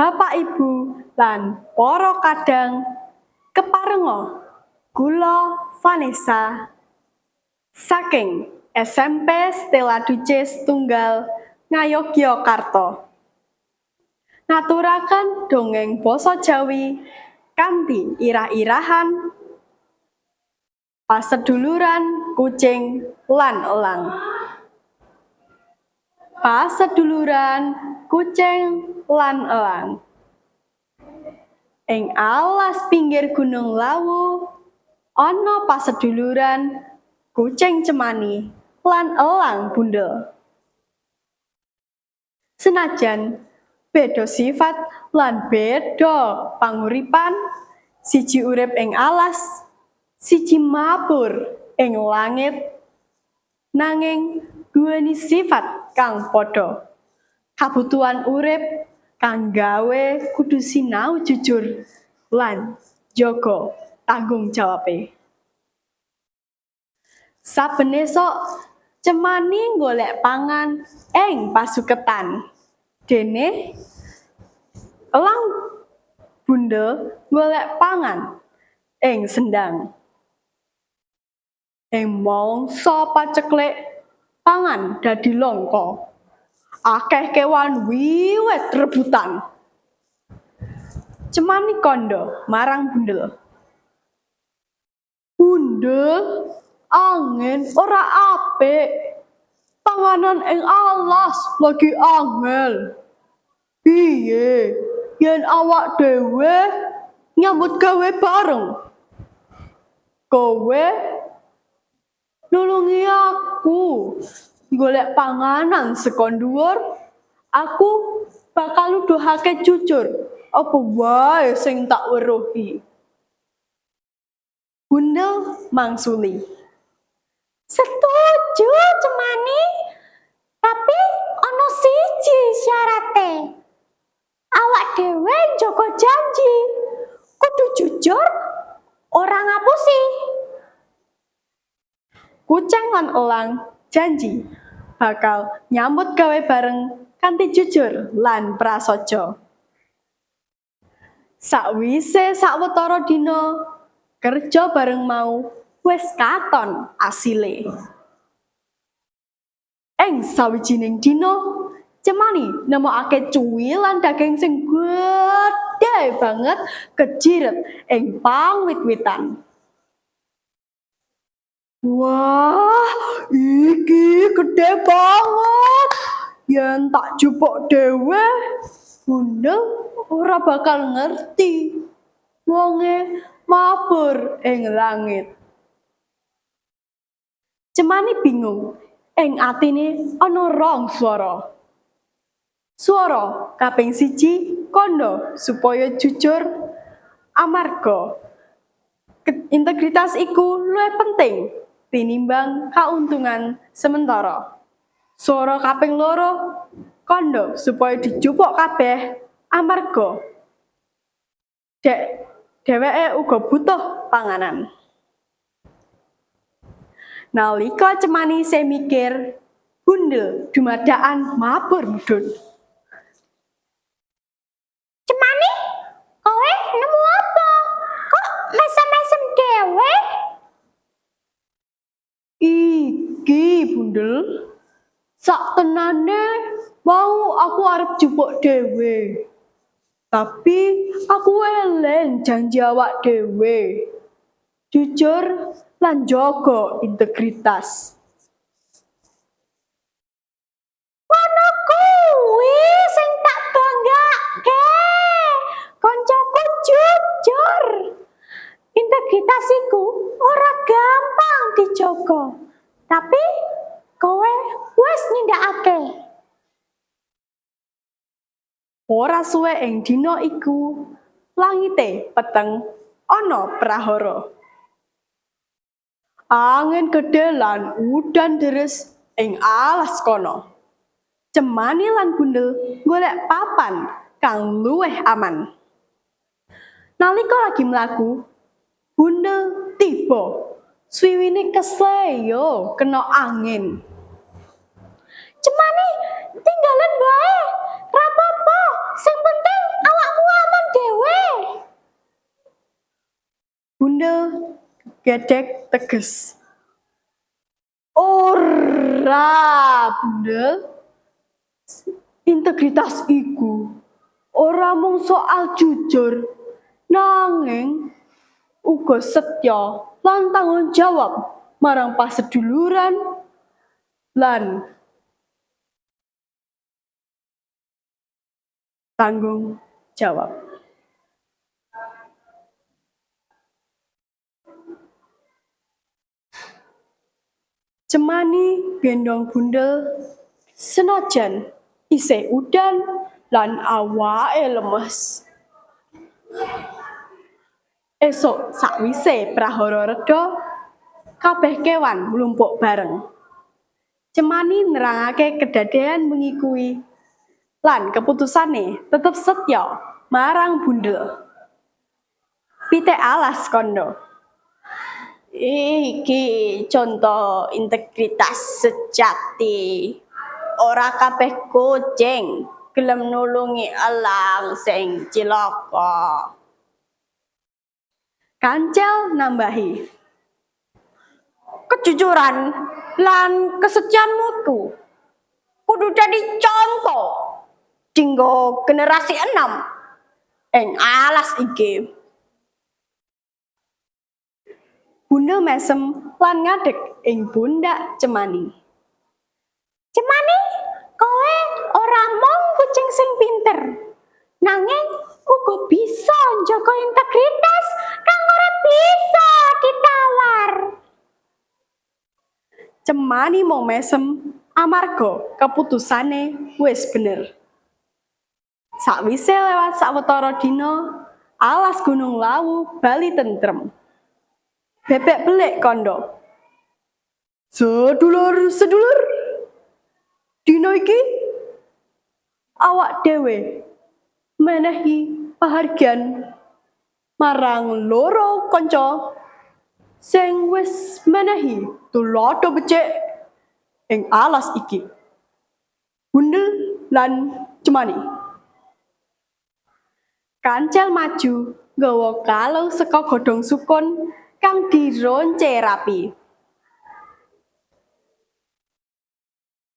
Bapak Ibu lan para kadang keparenga kula Vanessa saking SMP Stella Duces Tunggal Ngayogyakarta. Ngaturaken dongeng basa Jawi kanthi irah-irahan paseduluran kucing lan elang. Paseduluran kucing lan elang. Ing alas pinggir Gunung Lawu ana paseduluran kucing cemani lan elang bundel. Senajan beda sifat lan beda panguripan, siji urip ing alas, siji mabur ing langit, nanging duweni sifat kang padha. Kabutuhan urip kang gawe kudu sinau jujur lan jaga tanggung jawabe. Saben esuk cemani golek pangan ing pasuketan. Dene elang bundel golek pangan ing sendang. Ing mangsa paceklik pangan dadi langka. Akeh kewan wiwit rebutan. Cemani kondo marang bundel. Bundel, angin ora apik. Panganan ing alas lagi angel. Piye? Yen awak dhewe nyambut gawe bareng. Kowe nulungi aku golek panganan dhuwur. Aku bakal nuduhake jujur apa wae sing tak weruhi. Bundel mangsuli. Setuju, Cemani. Tapi ono siji syarate. Awak dhewe njaga janji. Kudu jujur, ora ngapusi. Kucing lan elang janji bakal nyambut gawe bareng kanthi jujur lan prasaja. Sakwise sawetara dina kerja bareng mau wis katon asile. Ing sawijining dina Cemani nemokake cuwilan daging sing gedhe banget kejiret ing pangwit-witan. Wah, iki gede banget. Yen tak jupuk dhewe, bundel ora bakal ngerti. Wonge mabur ing langit. Cemani bingung, ing atine ana rong swara. Swara kaping siji kondo supaya jujur amarga integritas iku luwih penting tinimbang kauntungan sementara. Swara kaping loro kondo supaya dijupuk kabeh amarga dek dheweke uga butuh panganan. Nalika cemani se mikir, bundel dumadaan mabur mudhun. Cemani, kowe nemu apa? Kok mesem-mesem dhewe? Iki bundel sak tenane mau aku arep jupuk dhewe. Tapi aku eleng janji awak dhewe. Jujur lan jaga integritas. Ngono kuwi sing tak banggake. Koncoku jujur. Integritas iku ora gampang dijogo. Tapi kowe wis nindakake. Ora suwe ing dina iku langite peteng ana prahara. Angin gede lan udan deres ing alas kono. Cemani lan bundel golek papan kang luwih aman. Nalika lagi mlaku, bundel tiba. Swiwine keseyo kena angin. Cemane tinggalan wae. Rapopo, sing penting awakmu aman dewe. Bunda gedek teges. Ora, Bundel. Integritas iku ora mung soal jujur, nanging uga setya lan tanggung jawab marang paseduluran lan tanggung jawab. Cemani gendong bundel senajan isih udan lan awake lemes. Esok sakwise prahara reda, kabeh kewan mlumpuk bareng. Cemani nerangake kedadean bengi kuwi lan keputusane tetep setya marang bundel. Pitik alas kondo. Iki contoh integritas sejati. Ora kabeh kucing gelem nulungi elang sing cilaka. Kancil nambahi. Kejujuran lan kesetiaanmu ku kudu jadi contoh dinggo generasi enam ing alas iki. Bunda mesem lan ngadeg ing cemani. Cemani, kowe ora mung kucing sing pinter. Nanging uga bisa njaga integritas kang ora bisa ditawar. Cemani mau mesem amarga keputusane wis bener. Sakwise lewat sawetara dina, alas Gunung Lawu bali tentrem. Bebek belik kondo. Sedulur sedulur, dina iki awak dhewe menehi pahargyan marang loro kanca sing wis menehi tulodo becik ing alas iki. Bundel lan cemani. Kancil maju nggawa kalung saka godhong sukun kang dironce rapi.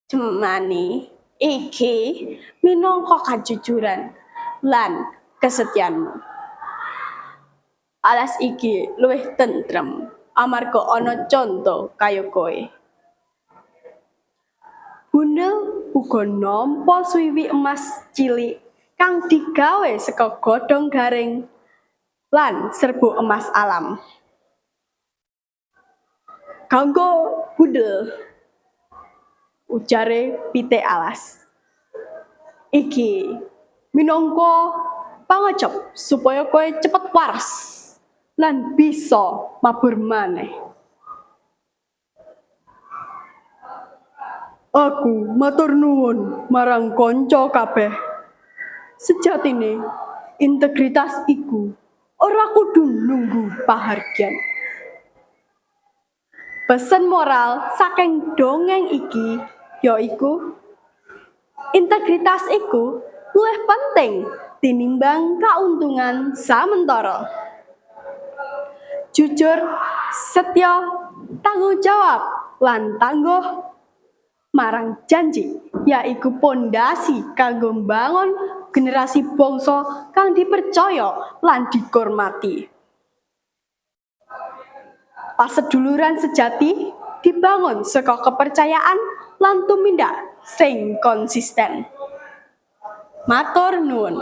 Cemani iki minangka kajujuran lan kesetiaanmu. Alas iki luwih tentrem amarga ana conto kaya kowe. Bundel uga nampa swiwi emas cilik kang digawe saka godhong garing lan serbu emas alam. Kanggo bundel ujare pitik alas. Iki minangka pangecep supaya kowe cepet waras lan bisa mabur maneh. Aku matur nuwun marang kanca kabeh. Sejatine integritas iku ora kudu nunggu pahargyan. Pesen moral saking dongeng iki yaiku integritas iku luwih penting tinimbang kauntungan samentara. Jujur, setia, tanggung jawab, lan tangguh marang janji yaiku pondasi kanggo mbangun generasi bangsa kang dipercaya lan dihormati. Paseduluran sejati dibangun saka kepercayaan lan tumindak sing konsisten. Matur nuwun.